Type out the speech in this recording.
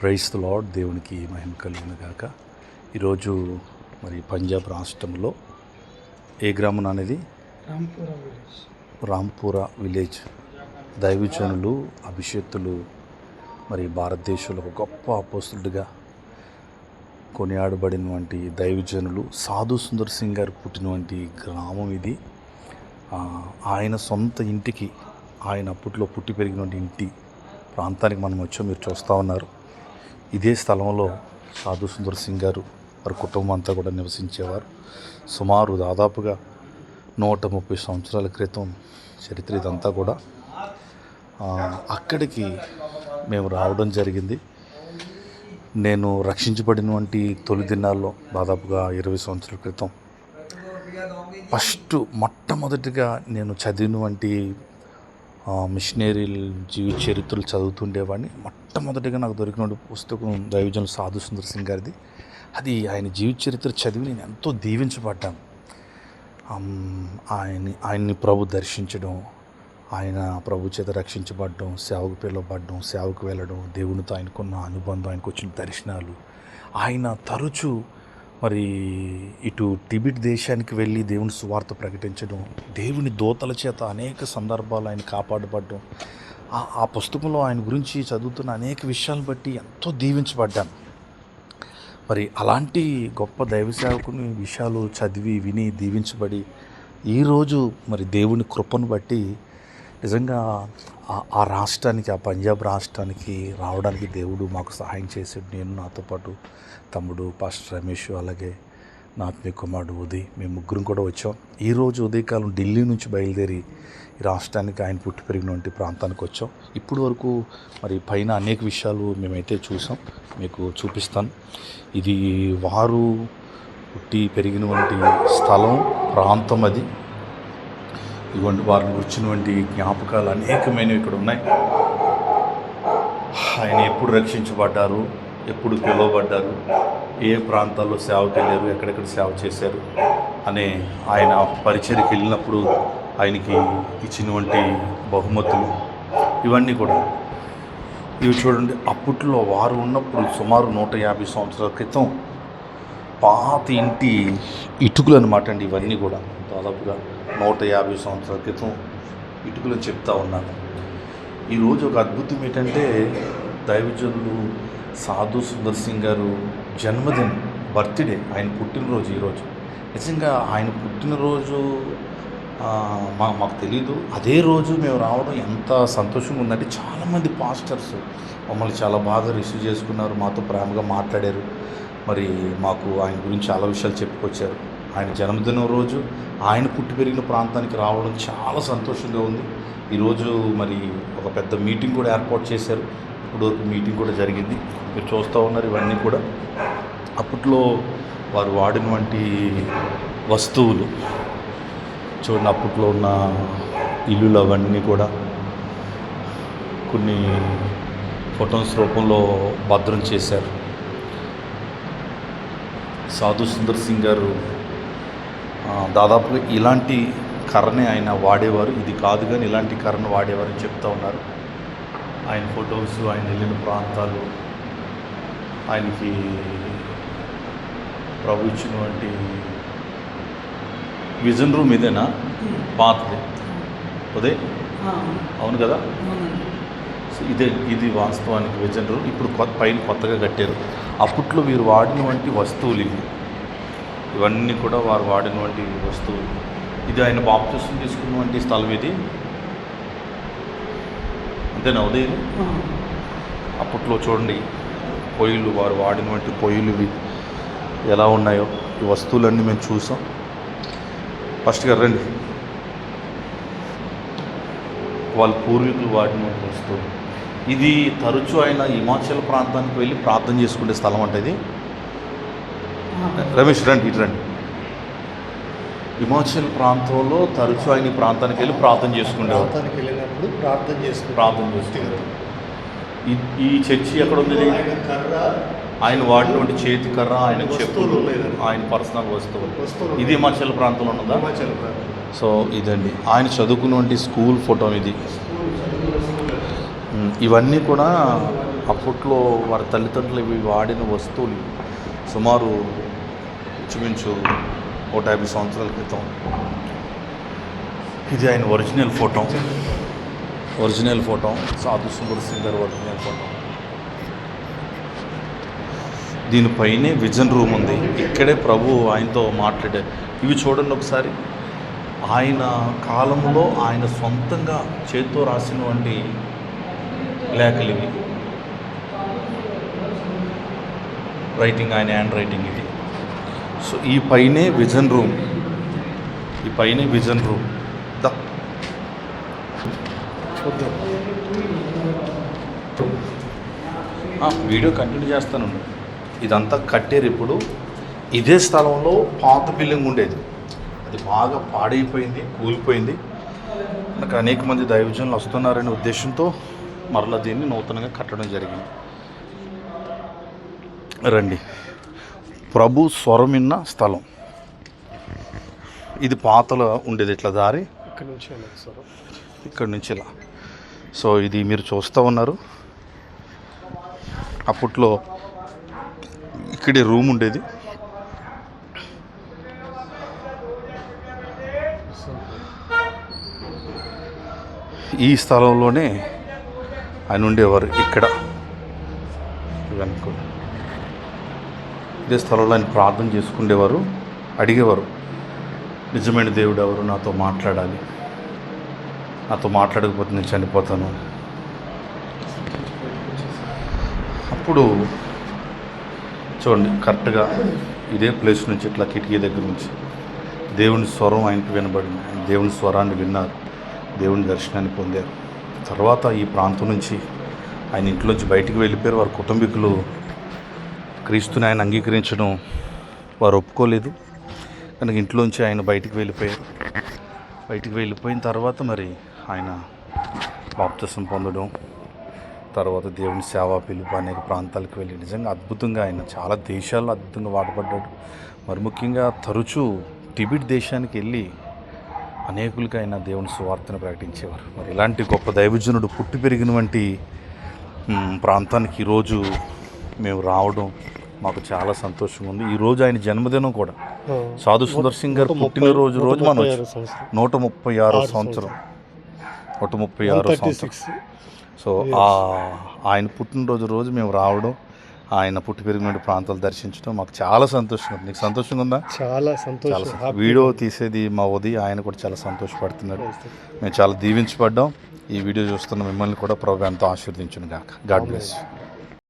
Price the lord దేవునికి మహిమ కలిగిన గాక. ఈరోజు మరి పంజాబ్ రాష్ట్రంలో ఏ గ్రామం అనేది? రాంపురా విలేజ్. దైవజనులు అభిషేక్తులు మరి భారతదేశంలో ఒక గొప్ప అపోస్తుడుగా కొనియాడబడినటువంటి దైవజనులు సాధు సుందర్ సింగ్ గారు పుట్టినటువంటి గ్రామం ఇది. ఆయన సొంత ఇంటికి ఆయన అప్పట్లో పుట్టి పెరిగినటువంటి ఇంటి ప్రాంతానికి మనం వచ్చాం మీరు చూస్తూ ఉన్నారు. ఇదే స్థలంలో సాధు సుందర్ సింగ్ గారు వారి కుటుంబం అంతా కూడా నివసించేవారు. సుమారు దాదాపుగా నూట ముప్పై సంవత్సరాల క్రితం చరిత్ర ఇదంతా కూడా. అక్కడికి మేము రావడం జరిగింది. నేను రక్షించబడినటువంటి తొలి దినాల్లో దాదాపుగా ఇరవై సంవత్సరాల క్రితం ఫస్ట్ మొట్టమొదటిగా నేను చదివినటువంటి మిషనరీ జీవిత చరిత్రలు చదువుతుండేవాడిని. మొట్టమొదటిగా నాకు దొరికిన పుస్తకం దైవజనులు సాధు సుందర్ సింగ్ గారిది. అది ఆయన జీవిత చరిత్ర చదివి నేను ఎంతో దీవించబడ్డాను. ఆయన ఆయన్ని ఆయన్ని ప్రభు దర్శించడం ఆయన ప్రభు చేత రక్షించబడడం సేవకు పిలువబడడం సేవకు వెళ్ళడం దేవునితో ఆయనకున్న అనుబంధం ఆయనకు వచ్చిన దర్శనాలు ఆయన తరచూ మరి ఇటు టిబిట్ దేశానికి వెళ్ళి దేవుని సువార్త ప్రకటించడం దేవుని దోతల చేత అనేక సందర్భాలు ఆయన కాపాడబడ్డం ఆ- ఆ పుస్తకంలో ఆయన గురించి చదువుతున్న అనేక విషయాలను బట్టి ఎంతో దీవించబడ్డాను మరి అలాంటి గొప్ప దైవ సేవకుని విషయాలు చదివి విని దీవించబడి ఈరోజు మరి దేవుని కృపను బట్టి నిజంగా ఆ- ఆ రాష్ట్రానికి ఆ పంజాబ్ రాష్ట్రానికి రావడానికి దేవుడు మాకు సహాయం చేసి నేను నాతో పాటు తమ్ముడు పాస్టర్ రమేష్ అలాగే నా ఆత్మీయ కుమారుడు ఉదయ్ మేము ముగ్గురం కూడా వచ్చాం. ఈరోజు ఉదయకాలం ఢిల్లీ నుంచి బయలుదేరి ఈ రాష్ట్రానికి ఆయన పుట్టి పెరిగినటువంటి ప్రాంతానికి వచ్చాం. ఇప్పుడు వరకు మరి పైన అనేక విషయాలు మేమైతే చూసాం. మీకు చూపిస్తాను. ఇది వారు పుట్టి పెరిగినటువంటి స్థలం ప్రాంతం అది. ఇటువంటి వారిని వచ్చినటువంటి జ్ఞాపకాలు అనేకమైనవి ఇక్కడ ఉన్నాయి. ఆయన ఎప్పుడు రక్షించబడ్డారు ఎప్పుడు పిలువబడ్డారు ఏ ప్రాంతాల్లో సేవకి వెళ్ళారు ఎక్కడెక్కడ సేవ చేశారు అనే ఆయన పరిచయకి వెళ్ళినప్పుడు ఆయనకి ఇచ్చినటువంటి బహుమతులు ఇవన్నీ కూడా. ఇవి చూడండి అప్పట్లో వారు ఉన్నప్పుడు సుమారు నూట యాభై సంవత్సరాల క్రితం పాత ఇంటి ఇటుకలు అనమాట అండి ఇవన్నీ కూడా దాదాపుగా. నూట యాభై సంవత్సరాల క్రితం ఇటుకలు చెప్తా ఉన్నాను. ఈరోజు ఒక అద్భుతం ఏంటంటే దైవజనులు సాధు సుందర్ సింగ్ గారు జన్మదినం బర్త్డే ఆయన పుట్టినరోజు ఈరోజు నిజంగా ఆయన పుట్టినరోజు మా మాకు తెలీదు. అదే రోజు మేము రావడం ఎంత సంతోషంగా ఉందంటే చాలామంది పాస్టర్స్ మమ్మల్ని చాలా బాగా రిసీవ్ చేసుకున్నారు మాతో ప్రేమగా మాట్లాడారు. మరి మాకు ఆయన గురించి చాలా విషయాలు చెప్పుకొచ్చారు. ఆయన జన్మదినం రోజు ఆయన పుట్టి పెరిగిన ప్రాంతానికి రావడం చాలా సంతోషంగా ఉంది. ఈరోజు మరి ఒక పెద్ద మీటింగ్ కూడా ఏర్పాటు చేశారు. ఇప్పుడు మీటింగ్ కూడా జరిగింది. మీరు చూస్తూ ఉన్నారు ఇవన్నీ కూడా. అప్పట్లో వారు వాడినటువంటి వస్తువులు చూడండి అప్పట్లో ఉన్న ఇల్లులు అవన్నీ కూడా కొన్ని ఫొటోస్ రూపంలో భద్రం చేశారు. సాధు సుందర్ సింగ్ గారు దాదాపుగా ఇలాంటి కర్రనే ఆయన వాడేవారు. ఇది కాదు కానీ ఇలాంటి కర్రను వాడేవారు అని చెప్తా ఉన్నారు. ఆయన ఫొటోస్ ఆయన వెళ్ళిన ప్రాంతాలు ఆయనకి ప్రభు ఇచ్చినటువంటి విజన్ రూమ్ ఇదేనా? పాతది. అదే? అవును కదా? ఇదే ఇది వాస్తవానికి విజన్ రూమ్. ఇప్పుడు కొత్త పైన కొత్తగా కట్టారు. అప్పట్లో వీరు వాడినటువంటి వస్తువులు ఇవి. ఇవన్నీ కూడా వారు వాడినటువంటి వస్తువులు. ఇది ఆయన బాప్తిసం తీసుకున్నటువంటి స్థలం ఇది. అంతేనా ఉదయం అప్పట్లో చూడండి పొయ్యిలు వారు వాడినటువంటి పొయ్యిలు ఇవి ఎలా ఉన్నాయో ఈ వస్తువులన్నీ మేము చూసాం. ఫస్ట్ గారు రండి. వాళ్ళ పూర్వీకులు వాడినటువంటి వస్తువులు. ఇది తరచూ ఆయన హిమాచల్ ప్రాంతానికి వెళ్ళి ప్రార్థన చేసుకునే స్థలం అంటే ఇది. రమేష్ రండి ఇటు రండి. హిమాచల్ ప్రాంతంలో తరచూ ఆయన ప్రాంతానికి వెళ్ళి ప్రార్థన చేసుకునేవారు ప్రాంతానికి వెళ్ళినప్పుడు ప్రార్థన చేసుకుంటాం ప్రార్థన చేసుకునేవారు ఈ చర్చి ఎక్కడ ఉంది? ఆయన వాడినటువంటి చేతి కర్ర ఆయన చెప్పులు. ఆయన పర్సనల్ వస్తువులు. ఇది హిమాచల్ ప్రాంతంలో ఉన్నదా. సో ఇదండి. ఆయన చదువుకున్నటువంటి స్కూల్ ఫోటో ఇది ఇవన్నీ కూడా అప్పట్లో వారి తల్లిదండ్రులు ఇవి వాడిన వస్తువులు. సుమారు ఇంచుమించు నూట యాభై సంవత్సరాల క్రితం. ఇది ఆయన ఒరిజినల్ ఫోటో. Original photo. సాధు సుందర్ సింగ్ గారి ఒరిజినల్ ఫోటో. దీనిపైనే విజన్ రూమ్ ఉంది. ఇక్కడే ప్రభు ఆయనతో మాట్లాడారు. ఇవి చూడండి ఒకసారి. ఆయన కాలంలో ఆయన సొంతంగా చేత్తో రాసినటువంటి లేఖలు ఇవి. రైటింగ్ ఆయన హ్యాండ్ రైటింగ్ ఇది. సో ఈ పైనే విజన్ రూమ్. ఈ పైనే విజన్ రూమ్. దా. చూద్దాం వీడియో కంటిన్యూ చేస్తాను. ఇదంతా కట్టారు ఇప్పుడు ఇదే స్థలంలో పాత బిల్డింగ్ ఉండేది. అది బాగా పాడైపోయింది కూలిపోయింది. నాకు అనేక మంది దైవజనులు వస్తున్నారనే ఉద్దేశంతో మరలా దీన్ని నూతనంగా కట్టడం జరిగింది. రండి. ప్రభు స్వరమిన్న స్థలం. ఇది పాతలో ఉండేది ఇట్లా దారి? ఇక్కడ నుంచి ఇక్కడ నుంచి ఇలా. సో ఇది మీరు చూస్తూ ఉన్నారు. అప్పట్లో ఇక్కడే రూమ్ ఉండేది. ఈ స్థలంలోనే ఆయన ఉండేవారు ఇక్కడ. వెనుక ఇదే స్థలంలో ఆయన ప్రార్థన చేసుకునేవారు అడిగేవారు నిజమైన దేవుడు ఎవరు? నాతో మాట్లాడాలి. నాతో మాట్లాడకపోతే నేను చనిపోతాను. అప్పుడు చూడండి కరెక్ట్గా ఇదే ప్లేస్ నుంచి ఇట్లా కిటికీ దగ్గర నుంచి దేవుని స్వరం ఆయనకి వినబడింది. దేవుని స్వరాన్ని విన్నారు. దేవుని దర్శనాన్ని పొందారు. తర్వాత ఈ ప్రాంతం నుంచి ఆయన ఇంట్లోంచి బయటికి వెళ్ళిపోయారు. వారి కుటుంబీకులు క్రీస్తుని ఆయన అంగీకరించడం వారు ఒప్పుకోలేదు. కనుక ఇంట్లోంచి ఆయన బయటికి వెళ్ళిపోయారు. బయటికి వెళ్ళిపోయిన తర్వాత మరి ఆయన బాప్తసం పొందడం తర్వాత దేవుని సేవా పిలుపు అనేక ప్రాంతాలకు వెళ్ళి నిజంగా అద్భుతంగా ఆయన చాలా దేశాల్లో అద్భుతంగా వాడబడ్డాడు. మరి ముఖ్యంగా తరచూ టిబిట్ దేశానికి వెళ్ళి అనేకులకి ఆయన దేవుని సువార్తను ప్రకటించేవారు. మరి ఇలాంటి గొప్ప దైవజనుడు పుట్టి పెరిగినటువంటి ప్రాంతానికి ఈరోజు మేము రావడం మాకు చాలా సంతోషంగా ఉంది. ఈరోజు ఆయన జన్మదినం కూడా. సాధు సుందర్ సింగ్ గారు పుట్టినరోజు రోజు మనం. నూట ముప్పై ఆరో సంవత్సరం. నూట ముప్పై ఆరో సంవత్సరం. సో ఆయన పుట్టినరోజు రోజు మేము రావడం ఆయన పుట్టి పెరిగిన ప్రాంతాలు దర్శించడం మాకు చాలా సంతోషంగా ఉంది. నీకు సంతోషంగా ఉందా? చాలా సంతోషం. వీడియో తీసేది మా ఉది ఆయన కూడా చాలా సంతోషపడుతున్నాడు. మేము చాలా దీవించబడ్డాం. ఈ వీడియో చూస్తున్న మిమ్మల్ని కూడా ప్రభు ఎంతో ఆశీర్వదించును గాక. God bless